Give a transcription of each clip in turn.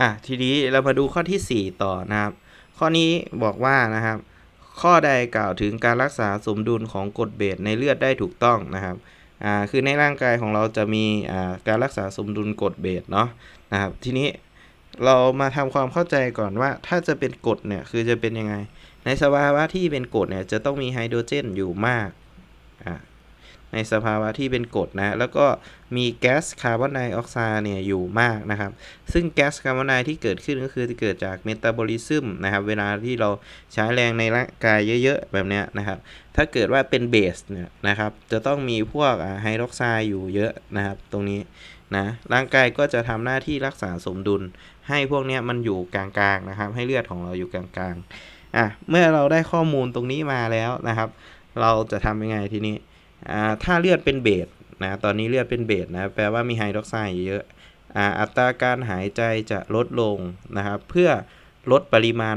อะทีนี้เรามาดูข้อที่ 4 ต่อนะครับ ข้อนี้บอกว่านะครับ ข้อใดกล่าวถึงการรักษาสมดุลของกรดเบสในเลือดได้ถูกต้องนะครับอ่าคือในร่างกายของเราจะมีอ่าการรักษาสมดุลกรดเบสเนาะนะครับ ทีนี้เรามาทำความเข้าใจก่อนว่าถ้าจะเป็นกรดเนี่ยคือจะเป็นยังไง ในสภาวะที่เป็นกรดเนี่ยจะต้องมีไฮโดรเจนอยู่มาก ในสภาวะที่เป็นกรดนะแล้วก็มีแก๊สคาร์บอนไดออกไซด์เนี่ยอยู่มากนะครับ ซึ่งแก๊สคาร์บอนไดที่เกิดขึ้นก็คือจะเกิดจากเมตาบอลิซึมนะครับเวลาที่เราใช้แรงในร่างกายเยอะๆ แบบนี้นะครับ ถ้าเกิดว่าเป็นเบสเนี่ยนะครับจะต้องมีพวกไฮดรอกไซด์อยู่เยอะนะครับ ตรงนี้นะร่างกายก็จะทำหน้าที่รักษาสมดุล ให้พวกนี้มันอยู่กลางๆนะครับ ให้เลือดของเราอยู่กลางๆอะเมื่อเราได้ข้อมูลตรงนี้มาแล้วนะครับ เราจะทำยังไงทีนี้ ถ้าเลือดเป็นเบสนะตอนนี้เลือดเป็นเบสนะแปลว่ามีไฮดรอกไซด์เยอะอัตราการหายใจจะลดลงนะครับ เพื่อลดปริมาณ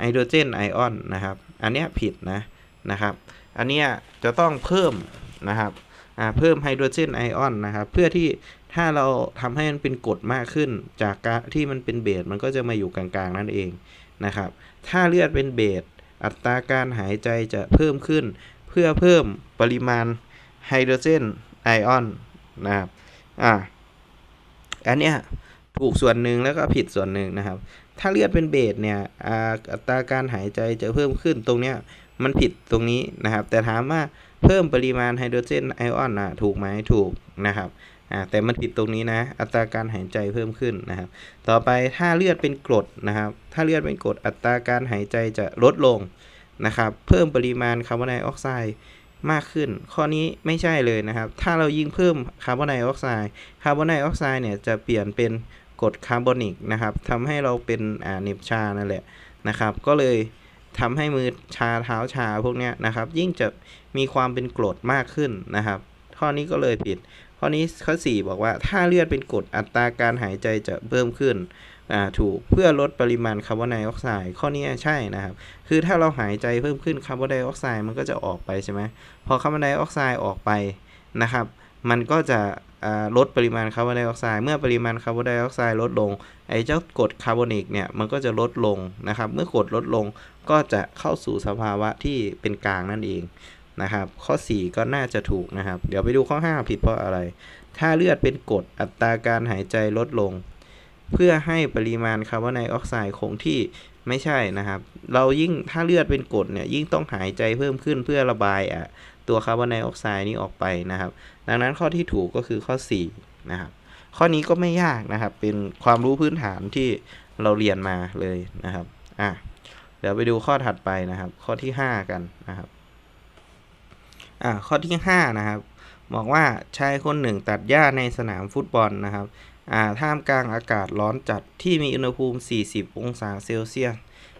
ไฮโดรเจนไอออนนะครับ อันนี้ผิดนะนะครับ อันนี้จะต้องเพิ่มนะครับเพิ่มไฮโดรเจนไอออนนะครับ เพื่อที่ถ้าเราทำให้มันเป็นกรดมากขึ้น จากที่มันเป็นเบสมันก็จะมาอยู่กลางๆนั่นเองนะครับ ถ้าเลือดเป็นเบสอัตราการหายใจจะเพิ่มขึ้น เพื่อเพิ่มปริมาณไฮโดรเจนไอออนนะครับอ่าอันเนี้ยถูกส่วนหนึ่งแล้วก็ผิดส่วนหนึ่งนะครับ ถ้าเลือดเป็นเบสเนี่ยอ่าอัตราการหายใจจะเพิ่มขึ้นตรงเนี้ยมันผิดตรงนี้นะครับ แต่ถามว่าเพิ่มปริมาณไฮโดรเจนไอออนอะถูกไหมถูกนะครับอ่าแต่มันผิดตรงนี้นะ อัตราการหายใจเพิ่มขึ้นนะครับ ต่อไปถ้าเลือดเป็นกรดนะครับ ถ้าเลือดเป็นกรดอัตราการหายใจจะลดลง นะครับเพิ่มปริมาณคาร์บอนไดออกไซด์มากขึ้น ข้อนี้ไม่ใช่เลยนะครับ ถ้าเรายิ่งเพิ่มคาร์บอนไดออกไซด์คาร์บอนไดออกไซด์เนี่ยจะเปลี่ยนเป็นกรดคาร์บอนิกนะครับทำให้เราเป็นอ่าเนบชานั่นแหละนะครับ ก็เลยทำให้มือชาเท้าชาพวกเนี้ยนะครับ ยิ่งจะมีความเป็นกรดมากขึ้นนะครับ ข้อนี้ก็เลยผิด ข้อนี้ข้อ 4 บอกว่าถ้าเลือดเป็นกรดอัตราการหายใจจะเพิ่มขึ้น ถูกเพื่อลดปริมาณคาร์บอนไดออกไซด์ข้อนี้ใช่นะครับ คือถ้าเราหายใจเพิ่มขึ้นคาร์บอนไดออกไซด์มันก็จะออกไปใช่ไหมพอคาร์บอนไดออกไซด์ออกไปนะครับ มันก็จะลดปริมาณคาร์บอนไดออกไซด์เมื่อปริมาณคาร์บอนไดออกไซด์ลดลงไอ้เจ้ากรดคาร์บอนิกเนี่ยมันก็จะลดลงนะครับ เมื่อกรดลดลงก็จะเข้าสู่สภาวะที่เป็นกลางนั่นเองนะครับ ข้อ 4 ก็น่าจะถูกนะครับ เดี๋ยวไปดูข้อ 5 ผิดเพราะอะไร ถ้าเลือดเป็นกรดอัตราการหายใจลดลง เพื่อให้ปริมาณคาร์บอนไดออกไซด์คงที่ไม่ใช่นะครับ เรายิ่งถ้าเลือดเป็นกรดเนี่ยยิ่งต้องหายใจเพิ่มขึ้นเพื่อระบายอะตัวคาร์บอนไดออกไซด์นี้ออกไปนะครับ ดังนั้นข้อที่ถูกก็คือข้อ4นะครับข้อนี้ก็ไม่ยากนะครับ เป็นความรู้พื้นฐานที่เราเรียนมาเลยนะครับอะเดี๋ยวไปดูข้อถัดไปนะครับ ข้อที่ 5 กันนะครับอะข้อที่5นะครับบอกว่าชายคนหนึ่งตัดหญ้าในสนามฟุตบอลนะครับ ท่ามกลางอากาศร้อนจัดที่มีอุณหภูมิ 40 องศาเซลเซียส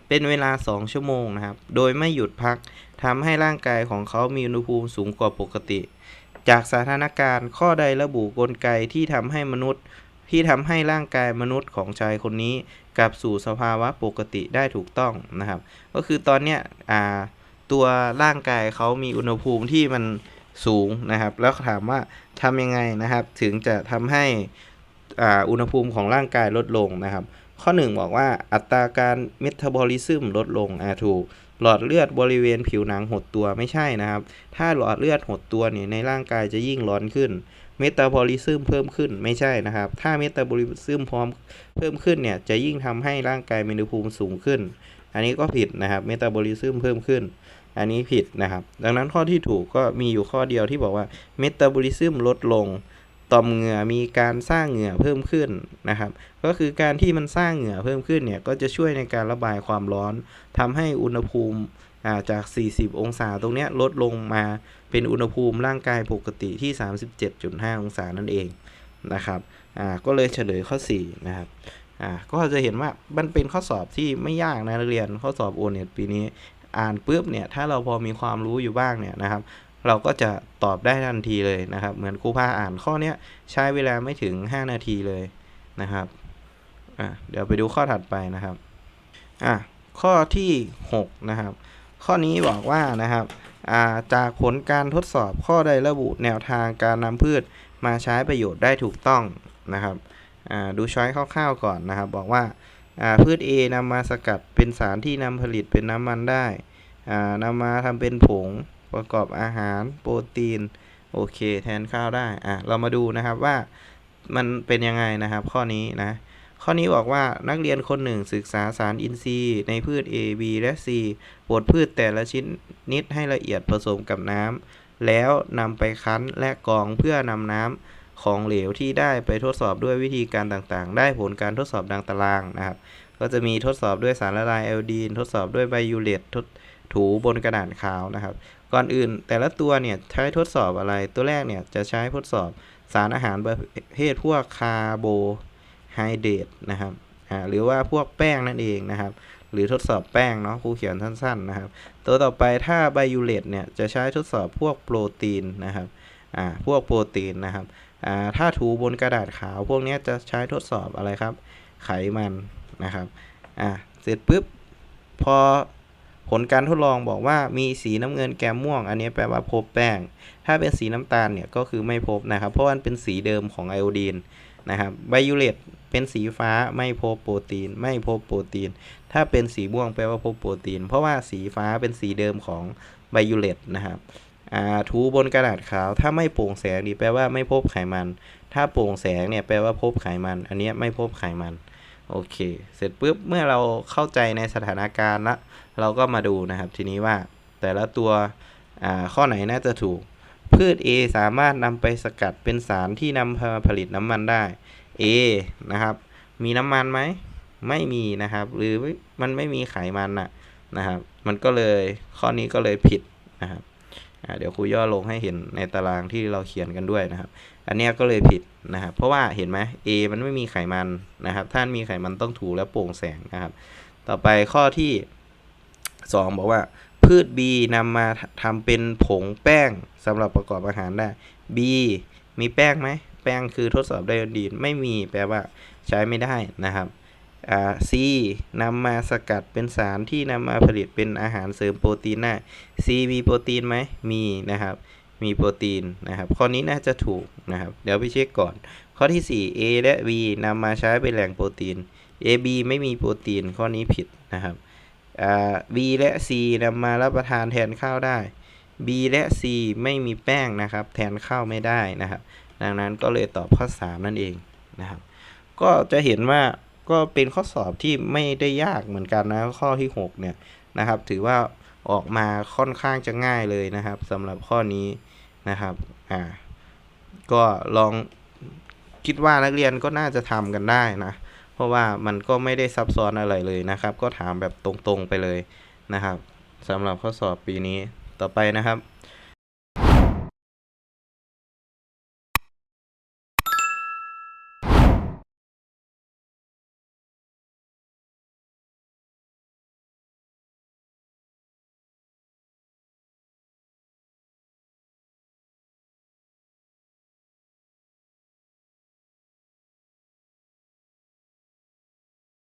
เป็นเวลา 2 ชั่วโมงนะครับ โดยไม่หยุดพักทำให้ร่างกายของเขามีอุณหภูมิสูงกว่าปกติ จากสถานการณ์ข้อใดระบุกลไกที่ทำให้มนุษย์ ที่ทำให้ร่างกายมนุษย์ของชายคนนี้กลับสู่สภาวะปกติได้ถูกต้องนะครับ ก็คือตอนเนี้ยตัวร่างกายเขามีอุณหภูมิที่มันสูงนะครับ แล้วถามว่าทำยังไงนะครับ ถึงจะทำให้ อุณหภูมิของร่างกายลดลงนะครับ ข้อ 1 บอกว่าอัตราการเมตาบอลิซึมลดลงอ่าถูก หลอดเลือดบริเวณผิวหนังหดตัวไม่ใช่นะครับ ถ้าหลอดเลือดหดตัวเนี่ยในร่างกายจะยิ่งร้อนขึ้นเมตาบอลิซึมเพิ่มขึ้นไม่ใช่นะครับ ถ้าเมตาบอลิซึมพร้อมเพิ่มขึ้นเนี่ยจะยิ่งทำให้ร่างกายมีอุณหภูมิสูงขึ้น อันนี้ก็ผิดนะครับเมตาบอลิซึมเพิ่มขึ้น อันนี้ผิดนะครับ ดังนั้นข้อที่ถูกก็มีอยู่ข้อเดียวที่บอกว่าเมตาบอลิซึมลดลง ต่อมเหงื่อมีการสร้างเหงื่อเพิ่มขึ้นนะครับ ก็คือการที่มันสร้างเหงื่อเพิ่มขึ้นเนี่ยก็จะช่วยในการระบายความร้อนทำให้อุณหภูมิาจาก 40 องศาตรงเนี้ยลดลงมาเป็นอุณหภูมิร่างกายปกติที่ 37.5 องศานั่นเองนะครับก็เลยเฉลยข้อ 4 นะครับก็จะเห็นว่ามันเป็นข้อสอบที่ไม่ยากนะนักเรียนข้อสอบโอเน็ตปีนี้ อ่านปุ๊บเนี่ยถ้าเราพอมีความรู้อยู่บ้างเนี่ยนะครับ เราก็จะตอบได้ทันทีเลยนะครับ เหมือนครูพาอ่านข้อเนี้ยใช้เวลาไม่ถึง 5 นาทีเลยนะครับอะเดี๋ยวไปดูข้อถัดไปนะครับอะข้อที่6นะครับ ข้อนี้บอกว่านะครับอ่าจากผลการทดสอบข้อใดระบุแนวทางการนำพืชมาใช้ประโยชน์ได้ถูกต้องนะครับอ่าดูช้อยคร่าวๆก่อนนะครับ บอกว่าอ่าพืช A นำมาสกัดเป็นสารที่นำผลิตเป็นน้ำมันได้อ่านำมาทำเป็นผง ประกอบอาหารโปรตีน โอเค แทนข้าวได้อะเรามาดูนะครับว่ามันเป็นยังไงนะครับ ข้อนี้นะข้อนี้บอกว่านักเรียนคนหนึ่งศึกษาสารอินทรีย์ ในพืช A B และ C บดพืชแต่ละชิ้นนิดให้ละเอียดผสมกับน้ำแล้วนำไปคั้นและกรองเพื่อนำน้ำของเหลวที่ได้ไปทดสอบด้วยวิธีการต่างๆ ได้ผลการทดสอบดังตารางนะครับ ก็จะมีทดสอบด้วยสารละลายไอโอดีน ทดสอบด้วยไบยูเลตทดถูบนกระดาษขาวนะครับ ก่อนอื่น แต่ละตัวเนี่ยใช้ทดสอบอะไร ตัวแรกเนี่ยจะใช้ทดสอบสารอาหารประเภทพวกคาร์โบไฮเดรตนะครับหรือว่าพวกแป้งนั่นเองนะครับ หรือทดสอบแป้งเนาะครูเขียนสั้นๆนะครับ ตัวต่อไปถ้าไบยูเลตเนี่ยจะใช้ทดสอบพวกโปรตีนนะครับอ่าพวกโปรตีนนะครับอ่าถ้าถูบนกระดาษขาว พวกนี้จะใช้ทดสอบอะไรครับ ไขมันนะครับอ่าเสร็จปุ๊บพอ ผลการทดลองบอกว่ามีสีน้ำเงินแกมม่วง อันนี้แปลว่าพบแป้ง ถ้าเป็นสีน้ำตาลเนี่ยก็คือไม่พบนะครับ เพราะมันเป็นสีเดิมของไอโอดีนนะครับไบยูเลตเป็นสีฟ้าไม่พบโปรตีน ไม่พบโปรตีน ถ้าเป็นสีม่วงแปลว่าพบโปรตีน เพราะว่าสีฟ้าเป็นสีเดิมของไบยูเลตนะครับอ่าถูบนกระดาษขาวถ้าไม่โปร่งแสงนี่แปลว่าไม่พบไขมัน ถ้าโปร่งแสงเนี่ยแปลว่าพบไขมัน อันนี้ไม่พบไขมัน โอเค เสร็จปุ๊บเมื่อเราเข้าใจในสถานการณ์ละเราก็มาดูนะครับทีนี้ว่าแต่ละตัวอ่าข้อไหนน่าจะถูก พืช A สามารถนำไปสกัดเป็นสารที่นำมาผลิตน้ำมันได้ A นะครับ มีน้ำมันไหม ไม่มีนะครับ หรือมันไม่มีไขมันน่ะนะครับ มันก็เลยข้อนี้ก็เลยผิดนะครับ เดี๋ยวครูย่อลงให้เห็นในตารางที่เราเขียนกันด้วยนะครับ อันนี้ก็เลยผิดนะครับ เพราะว่าเห็นไหม A มันไม่มีไขมันนะครับ ถ้ามีไขมันต้องถูและโปร่งแสงนะครับ ต่อไปข้อที่ 2 บอกว่าพืช B นำมาทำเป็นผงแป้งสำหรับประกอบอาหารได้ B มีแป้งไหม แป้งคือทดสอบไดโอดีนไม่มีแปลว่าใช้ไม่ได้นะครับ C นำมาสกัดเป็นสารที่นำมาผลิตเป็นอาหารเสริมโปรตีนได้ C มีโปรตีนไหมมีนะครับ มีโปรตีนนะครับ ข้อนี้น่าจะถูกนะครับ เดี๋ยวไปเช็คก่อน ข้อที่ 4 A และ B นำมาใช้เป็นแหล่งโปรตีน A B ไม่มีโปรตีน ข้อนี้ผิดนะครับอ่า B และ C นำมารับประทานแทนข้าวได้ B และ C ไม่มีแป้งนะครับ แทนข้าวไม่ได้นะครับ ดังนั้นก็เลยตอบข้อ 3 นั่นเองนะครับ ก็จะเห็นว่า ก็เป็นข้อสอบที่ไม่ได้ยากเหมือนกันนะข้อที่ 6 เนี่ยนะครับ ถือว่าออกมาค่อนข้างจะง่ายเลยนะครับสำหรับข้อนี้นะครับอ่าก็ลองคิดว่านักเรียนก็น่าจะทำกันได้นะ เพราะว่ามันก็ไม่ได้ซับซ้อนอะไรเลยนะครับ ก็ถามแบบตรงๆไปเลยนะครับสำหรับข้อสอบปีนี้ต่อไปนะครับ